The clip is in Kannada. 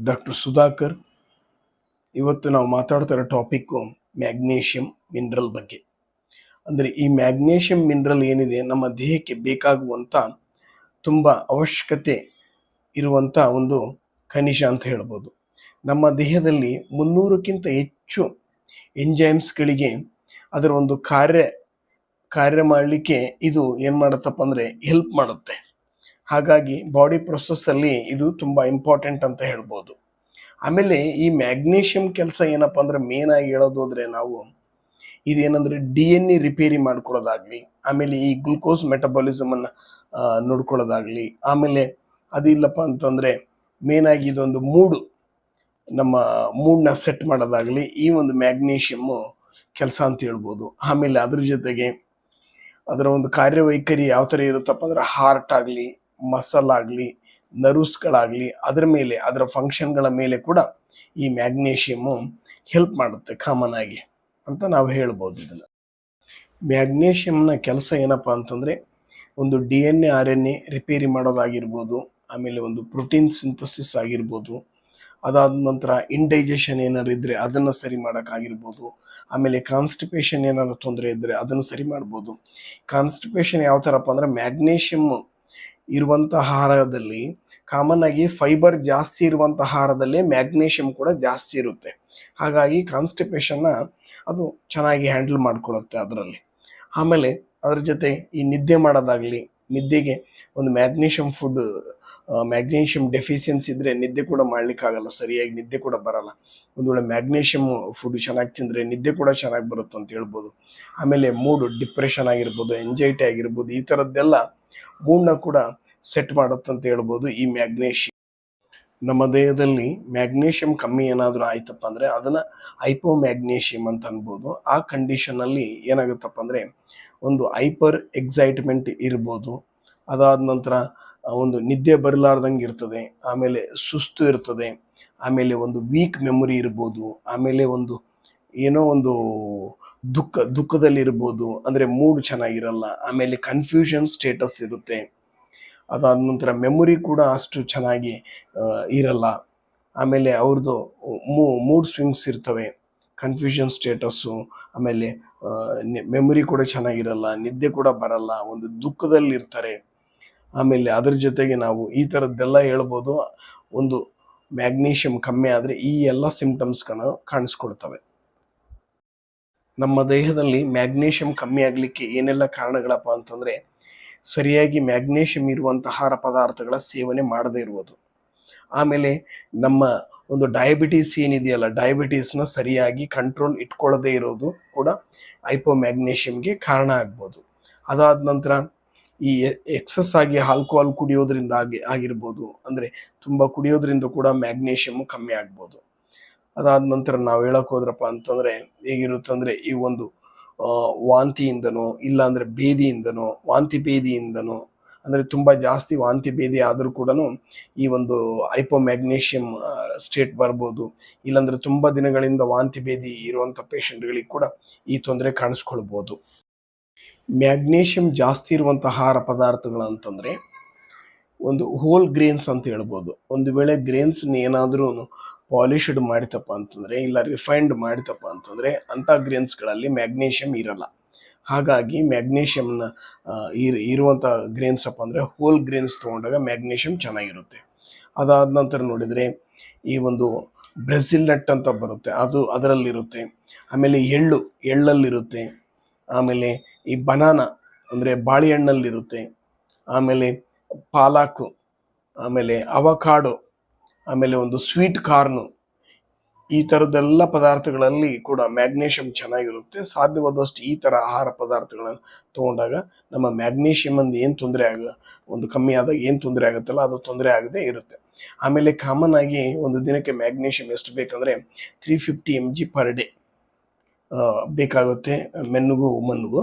ಡಾಕ್ಟರ್ ಸುಧಾಕರ್ ಇವತ್ತು ನಾವು ಮಾತಾಡ್ತಿರೋ ಟಾಪಿಕ್ಕು ಮ್ಯಾಗ್ನೇಷಿಯಂ ಮಿನರಲ್ ಬಗ್ಗೆ. ಅಂದರೆ ಈ ಮ್ಯಾಗ್ನೇಷಿಯಂ ಮಿನರಲ್ ಏನಿದೆ, ನಮ್ಮ ದೇಹಕ್ಕೆ ಬೇಕಾಗುವಂಥ ತುಂಬ ಅವಶ್ಯಕತೆ ಇರುವಂಥ ಒಂದು ಖನಿಜ ಅಂತ ಹೇಳ್ಬೋದು. ನಮ್ಮ ದೇಹದಲ್ಲಿ ಮುನ್ನೂರಕ್ಕಿಂತ ಹೆಚ್ಚು ಎಂಜೈಮ್ಸ್ಗಳಿಗೆ ಅದರ ಒಂದು ಕಾರ್ಯ ಕಾರ್ಯ ಮಾಡಲಿಕ್ಕೆ ಇದು ಏನು ಮಾಡುತ್ತಪ್ಪ ಅಂದರೆ ಹೆಲ್ಪ್ ಮಾಡುತ್ತೆ. ಹಾಗಾಗಿ ಬಾಡಿ ಪ್ರೊಸೆಸ್ಸಲ್ಲಿ ಇದು ತುಂಬ ಇಂಪಾರ್ಟೆಂಟ್ ಅಂತ ಹೇಳ್ಬೋದು. ಆಮೇಲೆ ಈ ಮ್ಯಾಗ್ನೀಷಿಯಂ ಕೆಲಸ ಏನಪ್ಪ ಅಂದ್ರೆ ಆಗಿ ಹೇಳೋದು ಅಂದರೆ ನಾವು ಇದೇನಂದ್ರೆ ಡಿ ಎನ್ ಎ ರಿಪೇರಿ ಮಾಡ್ಕೊಳ್ಳೋದಾಗ್ಲಿ ಆಮೇಲೆ ಈ ಗ್ಲುಕೋಸ್ ಮೆಟಬಾಲಿಸಮ್ ಅನ್ನ ಆ, ನೋಡ್ಕೊಳ್ಳೋದಾಗ್ಲಿ ಆಮೇಲೆ ಅದಿಲ್ಲಪ್ಪ ಅಂತಂದ್ರೆ ಆಗಿ ಇದೊಂದು ಮೂಡು ನಮ್ಮ ಮೂಡ್ನ ಸೆಟ್ ಮಾಡೋದಾಗ್ಲಿ ಈ ಒಂದು ಮ್ಯಾಗ್ನೀಷಿಯಮ್ಮು ಕೆಲಸ ಅಂತ ಹೇಳ್ಬೋದು. ಆಮೇಲೆ ಅದ್ರ ಜೊತೆಗೆ ಅದರ ಒಂದು ಕಾರ್ಯವೈಖರಿ ಯಾವ ಥರ ಇರುತ್ತಪ್ಪ ಅಂದ್ರೆ ಹಾರ್ಟ್ ಆಗಲಿ ಮಸಲ್ ಆಗಲಿ ನರ್ವ್ಸ್ಗಳಾಗಲಿ ಅದರ ಮೇಲೆ, ಅದರ ಫಂಕ್ಷನ್ಗಳ ಮೇಲೆ ಕೂಡ ಈ ಮ್ಯಾಗ್ನೇಷಿಯಮ್ಮು ಹೆಲ್ಪ್ ಮಾಡುತ್ತೆ ಕಾಮನ್ ಆಗಿ ಅಂತ ನಾವು ಹೇಳ್ಬೋದು ಇದನ್ನು. ಮ್ಯಾಗ್ನೇಷಿಯಮ್ನ ಕೆಲಸ ಏನಪ್ಪ ಅಂತಂದರೆ, ಒಂದು D N A R N A repair ಮಾಡೋದಾಗಿರ್ಬೋದು, ಆಮೇಲೆ ಒಂದು ಪ್ರೋಟೀನ್ ಸಿಂಥಸಿಸ್ ಆಗಿರ್ಬೋದು, ಅದಾದ ನಂತರ ಇಂಡೈಜೆಷನ್ ಏನಾದ್ರು ಇದ್ದರೆ ಅದನ್ನು ಸರಿ ಮಾಡೋಕ್ಕಾಗಿರ್ಬೋದು, ಆಮೇಲೆ ಕಾನ್ಸ್ಟಿಪೇಷನ್ ಏನಾದ್ರು ತೊಂದರೆ ಇದ್ದರೆ ಅದನ್ನು ಸರಿ ಮಾಡ್ಬೋದು. ಕಾನ್ಸ್ಟಿಪೇಷನ್ ಯಾವ ಥರಪ್ಪ ಅಂದರೆ ಮ್ಯಾಗ್ನೇಷಿಯಮ್ ಇರುವಂಥ ಆಹಾರದಲ್ಲಿ ಕಾಮನ್ ಆಗಿ ಫೈಬರ್ ಜಾಸ್ತಿ ಇರುವಂಥ ಆಹಾರದಲ್ಲೇ ಮ್ಯಾಗ್ನೇಷಿಯಂ ಕೂಡ ಜಾಸ್ತಿ ಇರುತ್ತೆ. ಹಾಗಾಗಿ ಕಾನ್ಸ್ಟಿಪೇಷನ್ನ ಅದು ಚೆನ್ನಾಗಿ ಹ್ಯಾಂಡಲ್ ಮಾಡಿಕೊಳ್ಳುತ್ತೆ ಅದರಲ್ಲಿ. ಆಮೇಲೆ ಅದ್ರ ಜೊತೆ ಈ ನಿದ್ದೆ ಮಾಡೋದಾಗಲಿ, ನಿದ್ದೆಗೆ ಒಂದು ಮ್ಯಾಗ್ನೇಷಿಯಂ ಫುಡ್ ಮ್ಯಾಗ್ನೇಷಿಯಮ್ ಡೆಫಿಷಿಯನ್ಸಿ ಇದ್ದರೆ ನಿದ್ದೆ ಕೂಡ ಮಾಡ್ಲಿಕ್ಕಾಗಲ್ಲ, ಸರಿಯಾಗಿ ನಿದ್ದೆ ಕೂಡ ಬರಲ್ಲ. ಒಂದು ವೇಳೆ ಮ್ಯಾಗ್ನೀಷಿಯಂ ಫುಡ್ ಚೆನ್ನಾಗಿ ತಿಂದರೆ ನಿದ್ದೆ ಕೂಡ ಚೆನ್ನಾಗಿ ಬರುತ್ತೆ ಅಂತ ಹೇಳ್ಬೋದು. ಆಮೇಲೆ ಮೂಡ್ ಡಿಪ್ರೆಷನ್ ಆಗಿರ್ಬೋದು ಎಂಜೈಟಿ ಆಗಿರ್ಬೋದು, ಈ ಥರದ್ದೆಲ್ಲ ಮೂಡ್ನ ಕೂಡ ಸೆಟ್ ಮಾಡುತ್ತಂತ ಹೇಳ್ಬೋದು ಈ ಮ್ಯಾಗ್ನೇಷಿಯಂ ನಮ್ಮ ದೇಹದಲ್ಲಿ ಮ್ಯಾಗ್ನೇಷಿಯಂ ಕಮ್ಮಿ ಏನಾದರೂ ಆಯ್ತಪ್ಪ ಅಂದರೆ ಅದನ್ನು ಹೈಪೋ ಮ್ಯಾಗ್ನೇಷಿಯಂ ಅಂತ ಅನ್ಬೋದು. ಆ ಕಂಡೀಷನಲ್ಲಿ ಏನಾಗುತ್ತಪ್ಪ ಅಂದರೆ ಒಂದು ಹೈಪರ್ ಎಕ್ಸೈಟ್ಮೆಂಟ್ ಇರ್ಬೋದು. ಅದಾದ ನಂತರ ಒಂದು ನಿದ್ದೆ ಬರಲಾರ್ದಂಗೆ ಇರ್ತದೆ, ಆಮೇಲೆ ಸುಸ್ತು ಇರ್ತದೆ, ಆಮೇಲೆ ಒಂದು ವೀಕ್ ಮೆಮೊರಿ ಇರ್ಬೋದು, ಆಮೇಲೆ ಒಂದು ಏನೋ ಒಂದು ದುಃಖ, ದುಃಖದಲ್ಲಿ ಇರ್ಬೋದು, ಅಂದರೆ ಮೂಡ್ ಚೆನ್ನಾಗಿರಲ್ಲ, ಆಮೇಲೆ ಕನ್ಫ್ಯೂಷನ್ ಸ್ಟೇಟಸ್ ಇರುತ್ತೆ. ಅದಾದ ನಂತರ ಮೆಮೊರಿ ಕೂಡ ಅಷ್ಟು ಚೆನ್ನಾಗಿ ಇರಲ್ಲ. ಆಮೇಲೆ ಅವ್ರದ್ದು ಮೂಡ್ ಸ್ವಿಂಗ್ಸ್ ಇರ್ತವೆ ಕನ್ಫ್ಯೂಷನ್ ಸ್ಟೇಟಸ್ಸು ಆಮೇಲೆ ಮೆಮೊರಿ ಕೂಡ ಚೆನ್ನಾಗಿರಲ್ಲ, ನಿದ್ದೆ ಕೂಡ ಬರಲ್ಲ, ಒಂದು ದುಃಖದಲ್ಲಿ ಇರ್ತಾರೆ ಆಮೇಲೆ ಅದ್ರ ಜೊತೆಗೆ ನಾವು ಈ ಥರದ್ದೆಲ್ಲ ಹೇಳ್ಬೋದು. ಒಂದು ಮ್ಯಾಗ್ನೀಷಿಯಂ ಕಮ್ಮಿ ಆದರೆ ಈ ಎಲ್ಲ ಸಿಂಪ್ಟಮ್ಸ್ಗಳು ಕಾಣಿಸ್ಕೊಳ್ತವೆ ನಮ್ಮ ದೇಹದಲ್ಲಿ ಮ್ಯಾಗ್ನೀಷಿಯಂ ಕಮ್ಮಿ ಆಗಲಿಕ್ಕೆ ಏನೆಲ್ಲ ಕಾರಣಗಳಪ್ಪ ಅಂತಂದರೆ ಸರಿಯಾಗಿ ಮ್ಯಾಗ್ನೀಷಿಯಂ ಇರುವಂಥ ಆಹಾರ ಪದಾರ್ಥಗಳ ಸೇವನೆ ಮಾಡದೇ ಇರುವುದು. ಆಮೇಲೆ ನಮ್ಮ ಒಂದು ಡಯಾಬಿಟೀಸ್ ಏನಿದೆಯಲ್ಲ ಡಯಾಬಿಟೀಸ್ನ ಸರಿಯಾಗಿ ಕಂಟ್ರೋಲ್ ಇಟ್ಕೊಳ್ಳದೇ ಇರೋದು ಕೂಡ ಐಪೋ ಮ್ಯಾಗ್ನೀಷಿಯಂಗೆ ಕಾರಣ ಆಗ್ಬೋದು. ಅದಾದ ನಂತರ ಈ ಎಕ್ಸಸ್ ಆಗಿ ಆಲ್ಕೋಹಾಲ್ ಕುಡಿಯೋದ್ರಿಂದ ಆಗಿ, ಆಗಿರ್ಬೋದು. ಅಂದರೆ ತುಂಬ ಕುಡಿಯೋದ್ರಿಂದ ಕೂಡ ಮ್ಯಾಗ್ನೀಷಿಯಮ್ ಕಮ್ಮಿ ಆಗ್ಬೋದು. ಅದಾದ ನಂತರ ನಾವು ಹೇಳಕ್ ಹೋದ್ರಪ್ಪ ಅಂತಂದರೆ ಹೇಗಿರುತ್ತಂದರೆ ಈ ಒಂದು ವಾಂತಿಯಿಂದನೋ ಇಲ್ಲಾಂದರೆ ಬೇದಿಯಿಂದನೋ ವಾಂತಿ ಬೇದಿಯಿಂದನೋ ಅಂದರೆ ತುಂಬ ಜಾಸ್ತಿ ವಾಂತಿ ಬೇದಿ ಆದರೂ ಕೂಡ ಈ ಒಂದು ಹೈಪೋ ಮ್ಯಾಗ್ನೀಷಿಯಮ್ ಸ್ಟೇಟ್ ಬರ್ಬೋದು. ಇಲ್ಲಾಂದರೆ ತುಂಬ ದಿನಗಳಿಂದ ವಾಂತಿ ಬೇದಿ ಇರುವಂಥ ಪೇಷಂಟ್ಗಳಿಗೆ ಕೂಡ ಈ ತೊಂದರೆ ಕಾಣಿಸ್ಕೊಳ್ಬೋದು. ಮ್ಯಾಗ್ನೀಷಿಯಂ ಜಾಸ್ತಿ ಇರುವಂಥ ಆಹಾರ ಪದಾರ್ಥಗಳು ಅಂತಂದರೆ ಒಂದು ಹೋಲ್ ಗ್ರೇನ್ಸ್ ಅಂತ ಹೇಳ್ಬೋದು. ಒಂದು ವೇಳೆ ಗ್ರೇನ್ಸ್ನ ಏನಾದರೂ ಪಾಲಿಶ್ಡ್ ಮಾಡಿತಪ್ಪ ಅಂತಂದರೆ ಇಲ್ಲ ರಿಫೈನ್ಡ್ ಮಾಡಿತಪ್ಪ ಅಂತಂದರೆ ಅಂಥ ಗ್ರೇನ್ಸ್ಗಳಲ್ಲಿ ಮ್ಯಾಗ್ನೀಷಿಯಂ ಇರಲ್ಲ. ಹಾಗಾಗಿ ಮ್ಯಾಗ್ನೀಷಿಯಮ್ನ ಇರ್, ಇರುವಂಥ ಗ್ರೇನ್ಸ್ ಅಪ್ಪ ಅಂದರೆ ಹೋಲ್ ಗ್ರೇನ್ಸ್ ತೊಗೊಂಡಾಗ ಮ್ಯಾಗ್ನೀಷಿಯಂ ಚೆನ್ನಾಗಿರುತ್ತೆ. ಅದಾದ ನಂತರ ನೋಡಿದರೆ ಈ ಒಂದು ಬ್ರೆಜಿಲ್ ನಟ್ ಅಂತ ಬರುತ್ತೆ. ಅದು ಅದರಲ್ಲಿರುತ್ತೆ. ಆಮೇಲೆ ಎಳ್ಳು, ಎಳ್ಳಲ್ಲಿರುತ್ತೆ. ಆಮೇಲೆ ಈ ಬನಾನ ಅಂದರೆ ಬಾಳೆಹಣ್ಣಲ್ಲಿರುತ್ತೆ ಆಮೇಲೆ ಪಾಲಾಕು, ಆಮೇಲೆ ಅವಕಾಡೋ, ಆಮೇಲೆ ಒಂದು ಸ್ವೀಟ್ ಕಾರ್ನು ಈ ಥರದ್ದೆಲ್ಲ ಪದಾರ್ಥಗಳಲ್ಲಿ ಕೂಡ ಮ್ಯಾಗ್ನೇಷಿಯಂ ಚೆನ್ನಾಗಿರುತ್ತೆ. ಸಾಧ್ಯವಾದಷ್ಟು ಈ ಥರ ಆಹಾರ ಪದಾರ್ಥಗಳನ್ನು ತೊಗೊಂಡಾಗ ನಮ್ಮ ಮ್ಯಾಗ್ನೇಷಿಯಮಂದು ಏನು ತೊಂದರೆ ಆಗ, ಒಂದು ಕಮ್ಮಿ ಆದಾಗ ಏನು ತೊಂದರೆ ಆಗುತ್ತಲ್ಲ, ಅದು ತೊಂದರೆ ಆಗದೆ ಇರುತ್ತೆ. ಆಮೇಲೆ ಕಾಮನ್ ಆಗಿ ಒಂದು ದಿನಕ್ಕೆ ಮ್ಯಾಗ್ನೇಷಿಯಂ ಎಷ್ಟು ಬೇಕಂದರೆ three fifty M G per day ಬೇಕಾಗುತ್ತೆ, ಮೆನ್ನಿಗೂ ವುಮನ್ಗೂ